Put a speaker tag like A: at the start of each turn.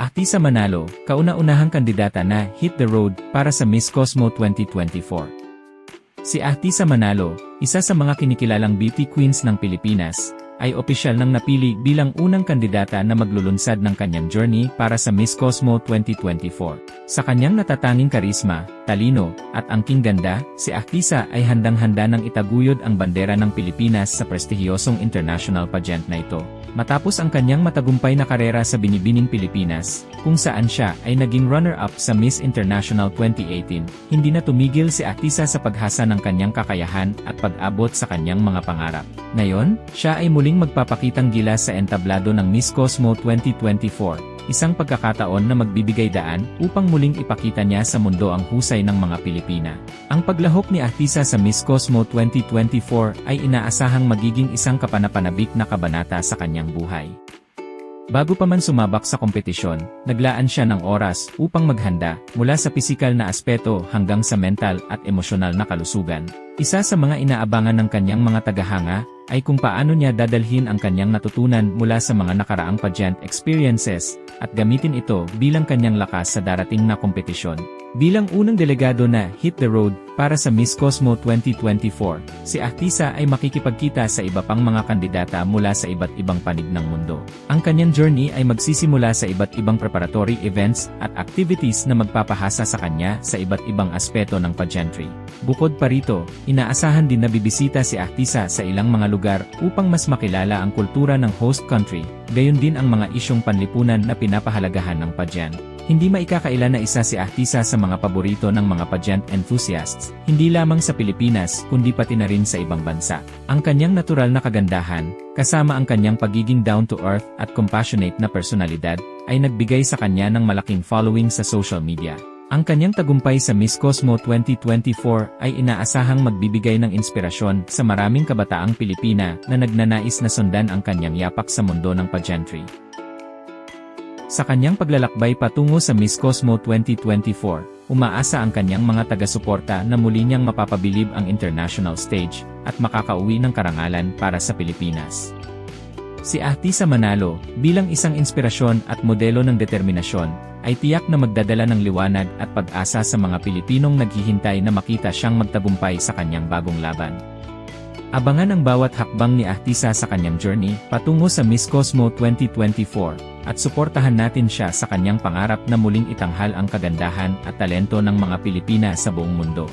A: Ahtisa Manalo, kauna-unahang kandidata na hit the road para sa Miss Cosmo 2024. Si Ahtisa Manalo, isa sa mga kinikilalang beauty queens ng Pilipinas, ay opisyal nang napili bilang unang kandidata na maglulunsad ng kanyang journey para sa Miss Cosmo 2024. Sa kanyang natatanging karisma, talino, at angking ganda, si Ahtisa ay handang-handa ng itaguyod ang bandera ng Pilipinas sa prestihiyosong international pageant na ito. Matapos ang kanyang matagumpay na karera sa Binibining Pilipinas, kung saan siya ay naging runner-up sa Miss International 2018, hindi na tumigil si Ahtisa sa paghasa ng kanyang kakayahan at pag-abot sa kanyang mga pangarap. Ngayon, siya ay muling magpapakitang gilas sa entablado ng Miss Cosmo 2024, isang pagkakataon na magbibigay daan upang muling ipakita niya sa mundo ang husay ng mga Pilipina. Ang paglahok ni Ahtisa sa Miss Cosmo 2024 ay inaasahang magiging isang kapanapanabik na kabanata sa kanyang buhay. Bago pa man sumabak sa kompetisyon, naglaan siya ng oras upang maghanda mula sa pisikal na aspeto hanggang sa mental at emosyonal na kalusugan. Isa sa mga inaabangan ng kanyang mga tagahanga ay kung paano niya dadalhin ang kanyang natutunan mula sa mga nakaraang pageant experiences at gamitin ito bilang kanyang lakas sa darating na kompetisyon. Bilang unang delegado na Hit the Road para sa Miss Cosmo 2024, si Ahtisa ay makikipagkita sa iba pang mga kandidata mula sa iba't ibang panig ng mundo. Ang kanyang journey ay magsisimula sa iba't ibang preparatory events at activities na magpapahasa sa kanya sa iba't ibang aspeto ng pageantry. Bukod pa rito, inaasahan din na bibisita si Ahtisa sa ilang mga lugar upang mas makilala ang kultura ng host country, gayon din ang mga isyong panlipunan na pinapahalagahan ng pageant. Hindi maikakaila na isa si Ahtisa sa mga paborito ng mga pageant enthusiasts, hindi lamang sa Pilipinas kundi pati na rin sa ibang bansa. Ang kanyang natural na kagandahan, kasama ang kanyang pagiging down-to-earth at compassionate na personalidad, ay nagbigay sa kanya ng malaking following sa social media. Ang kanyang tagumpay sa Miss Cosmo 2024 ay inaasahang magbibigay ng inspirasyon sa maraming kabataang Pilipina na nagnanais na sundan ang kanyang yapak sa mundo ng pageantry. Sa kanyang paglalakbay patungo sa Miss Cosmo 2024, umaasa ang kanyang mga taga-suporta na muli niyang mapapabilib ang international stage at makakauwi ng karangalan para sa Pilipinas. Si Ahtisa Manalo, bilang isang inspirasyon at modelo ng determinasyon, ay tiyak na magdadala ng liwanag at pag-asa sa mga Pilipinong naghihintay na makita siyang magtagumpay sa kanyang bagong laban. Abangan ang bawat hakbang ni Ahtisa sa kanyang journey patungo sa Miss Cosmo 2024 at suportahan natin siya sa kanyang pangarap na muling itanghal ang kagandahan at talento ng mga Pilipina sa buong mundo.